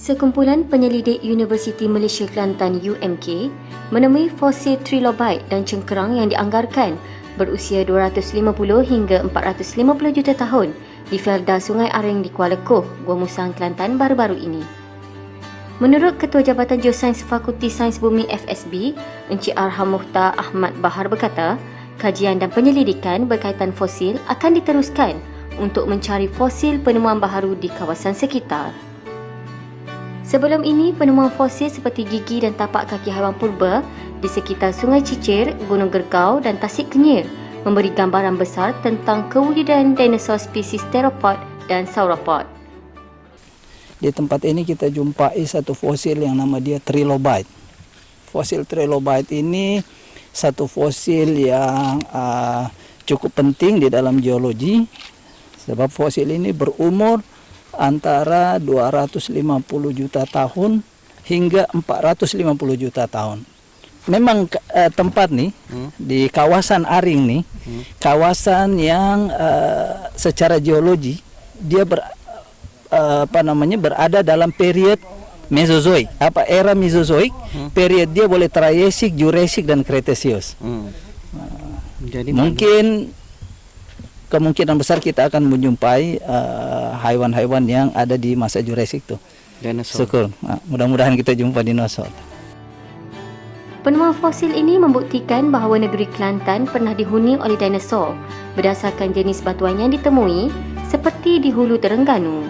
Sekumpulan penyelidik Universiti Malaysia Kelantan UMK menemui fosil trilobite dan cengkerang yang dianggarkan berusia 250 hingga 450 juta tahun di felda Sungai Aring di Kuala Koh, Gua Musang, Kelantan baru-baru ini. Menurut Ketua Jabatan Geosains Fakulti Sains Bumi FSB, Encik Arham Muhtar Ahmad Bahar berkata, kajian dan penyelidikan berkaitan fosil akan diteruskan untuk mencari fosil penemuan baharu di kawasan sekitar. Sebelum ini, penemuan fosil seperti gigi dan tapak kaki haiwan purba di sekitar Sungai Cicir, Gunung Gergau dan Tasik Kenyir memberi gambaran besar tentang kewujudan dinosaur spesies theropod dan sauropod. Di tempat ini kita jumpai satu fosil yang nama dia trilobite. Fosil trilobite ini satu fosil yang uh, cukup penting di dalam geologi sebab fosil ini berumur antara 250 juta tahun hingga 450 juta tahun. Memang uh, tempat nih hmm. di kawasan Aring nih, hmm. kawasan yang uh, secara geologi dia ber, uh, apa namanya berada dalam period Mesozoik. Apa era Mesozoik? Hmm. Period dia boleh Triassic, Jurassic dan Cretaceous. Hmm. Uh, Jadi mungkin kemungkinan besar kita akan menjumpai uh, haiwan-haiwan yang ada di masa Jurassic itu. Dinosaur. Syukur. Uh, mudah-mudahan kita jumpa dinosaur. Penemuan fosil ini membuktikan bahawa negeri Kelantan pernah dihuni oleh dinosaur berdasarkan jenis batuan yang ditemui seperti di Hulu Terengganu.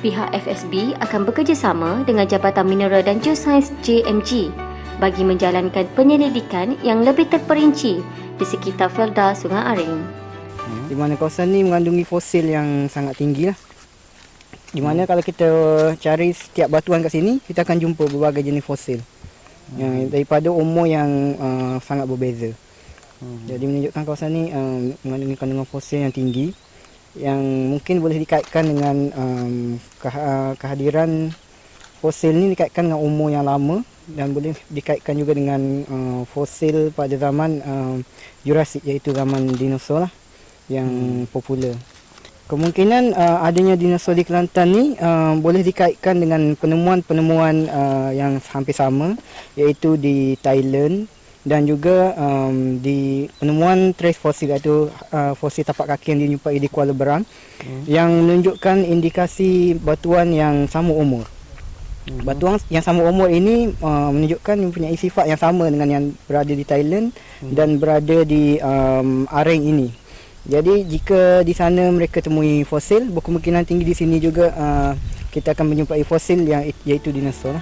Pihak FSB akan bekerjasama dengan Jabatan Mineral dan Geosains JMG bagi menjalankan penyelidikan yang lebih terperinci di sekitar Felda Sungai Aring. Di mana kawasan ini mengandungi fosil yang sangat tinggi lah. Di mana kalau kita cari setiap batuan kat sini, kita akan jumpa berbagai jenis fosil yang daripada umur yang uh, sangat berbeza. Hmm. Jadi menunjukkan kawasan ini um, mengandungi kandungan fosil yang tinggi yang mungkin boleh dikaitkan dengan um, kehadiran fosil ini dikaitkan dengan umur yang lama dan boleh dikaitkan juga dengan uh, fosil pada zaman uh, Jurassic iaitu zaman dinosaur lah yang hmm. popular. Kemungkinan uh, adanya dinosaur di Kelantan ni uh, boleh dikaitkan dengan penemuan-penemuan uh, yang hampir sama iaitu di Thailand dan juga um, di penemuan trace fosil iaitu uh, fosil tapak kaki yang dijumpai di Kuala Berang hmm. yang menunjukkan indikasi batuan yang sama umur. Hmm. Batuan yang sama umur ini uh, menunjukkan mempunyai sifat yang sama dengan yang berada di Thailand hmm. dan berada di um, Aring ini. Jadi jika di sana mereka temui fosil, berkemungkinan tinggi di sini juga uh, kita akan menjumpai fosil yang iaitu dinosaur.